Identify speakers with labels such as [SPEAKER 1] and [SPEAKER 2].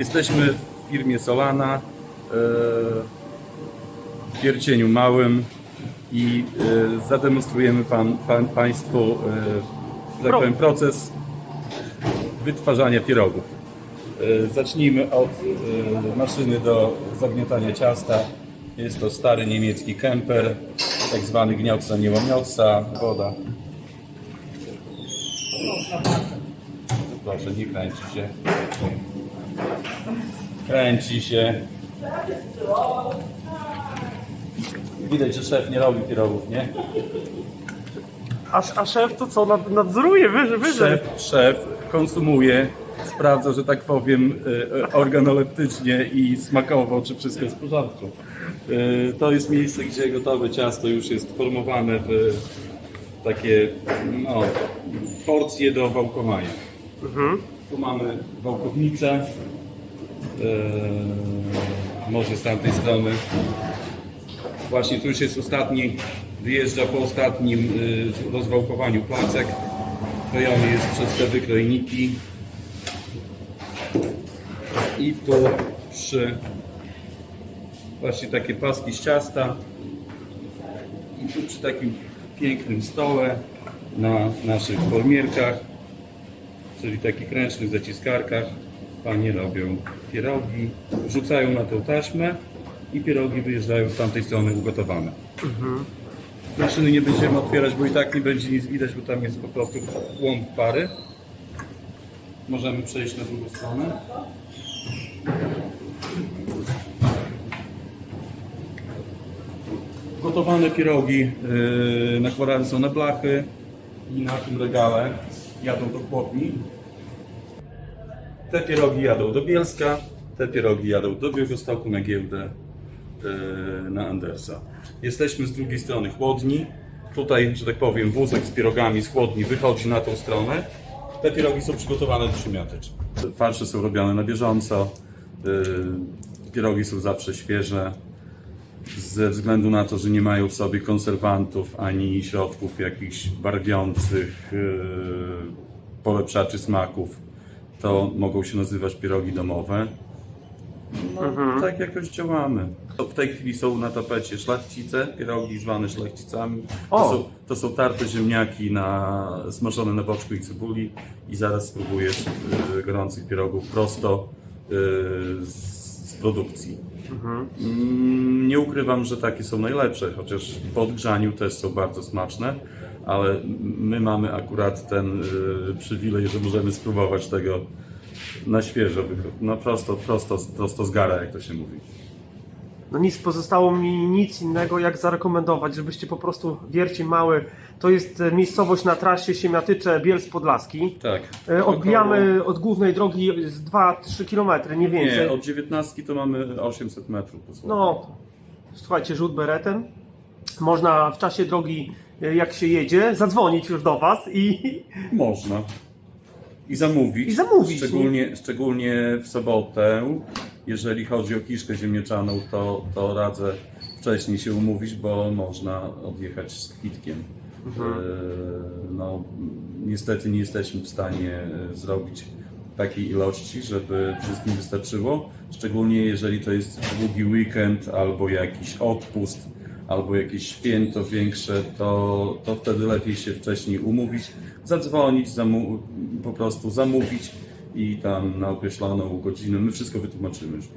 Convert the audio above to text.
[SPEAKER 1] Jesteśmy w firmie Solana e, w Piercieniu Małym i e, zademonstrujemy pan, pan, Państwu e, tak powiem, proces wytwarzania pierogów. Zacznijmy od maszyny do zagniatania ciasta. Jest to stary niemiecki kemper, tak zwany gniotca, nie łamiotca, woda. Proszę, nie kręci się. Kręci się. Widać, że szef nie robi pierogów, nie?
[SPEAKER 2] A, a szef to co, nad, nadzoruje wyżej, wyżej?
[SPEAKER 1] Szef, szef konsumuje, sprawdza, że tak powiem, e, e, organoleptycznie i smakowo, czy wszystko jest w porządku. E, To jest miejsce, gdzie gotowe ciasto już jest formowane w takie no, porcje do wałkowania. Tu mamy wałkownicę, e, może z tamtej strony. Właśnie tu już jest ostatni, wyjeżdża po ostatnim y, rozwałkowaniu placek. Krojony jest przez te wykrojniki. I tu przy właśnie takie paski z ciasta. I tu przy takim pięknym stole na naszych formierkach, czyli takich ręcznych zaciskarkach, panie robią pierogi, wrzucają na tą taśmę i pierogi wyjeżdżają z tamtej strony ugotowane. Maszyny nie będziemy otwierać, bo i tak nie będzie nic widać, bo tam jest po prostu łąk pary. Możemy przejść na drugą stronę. Gotowane pierogi yy, nakładane są na blachy i na tym regale jadą do chłodni. Te pierogi jadą do Bielska, te pierogi jadą do Białegostoku na giełdę yy, na Andersa. Jesteśmy z drugiej strony chłodni. Tutaj, że tak powiem, wózek z pierogami z chłodni wychodzi na tą stronę. Te pierogi są przygotowane do przemiatycz. Farsze są robione na bieżąco. yy, Pierogi są zawsze świeże ze względu na to, że nie mają w sobie konserwantów ani środków jakichś barwiących, yy, polepszaczy smaków, to mogą się nazywać pierogi domowe. No, tak jakoś działamy. W tej chwili są na tapecie szlachcice, pierogi zwane szlachcicami. To są, to są tarte ziemniaki na, smażone na boczku i cebuli i zaraz spróbujesz yy, gorących pierogów prosto yy, z produkcji. Mm, Nie ukrywam, że takie są najlepsze, chociaż po odgrzaniu też są bardzo smaczne, ale my mamy akurat ten y, przywilej, że możemy spróbować tego na świeżo, wycho- no prosto, prosto, prosto z gara, jak to się mówi.
[SPEAKER 2] No nic, pozostało mi nic innego jak zarekomendować, żebyście po prostu wiercie mały. To jest e, miejscowość na trasie Siemiatycze Bielsk Podlaski.
[SPEAKER 1] Tak.
[SPEAKER 2] E, Odbijamy od głównej drogi z 2-3 km, nie więcej.
[SPEAKER 1] Nie, od 19 to mamy 800 metrów.
[SPEAKER 2] No, słuchajcie, rzut beretem. Można w czasie drogi, e, jak się jedzie, zadzwonić już do Was i
[SPEAKER 1] Można. I zamówić.
[SPEAKER 2] I zamówić,
[SPEAKER 1] Szczególnie, szczególnie w sobotę. Jeżeli chodzi o kiszkę ziemniaczaną, to, to radzę wcześniej się umówić, bo można odjechać z kwitkiem.
[SPEAKER 2] Mhm.
[SPEAKER 1] E, No, niestety nie jesteśmy w stanie e, zrobić takiej ilości, żeby wszystkim wystarczyło. Szczególnie jeżeli to jest długi weekend albo jakiś odpust, albo jakieś święto większe, to, to wtedy lepiej się wcześniej umówić, zadzwonić, po prostu zamówić i tam na określoną godzinę. My wszystko wytłumaczymy już później.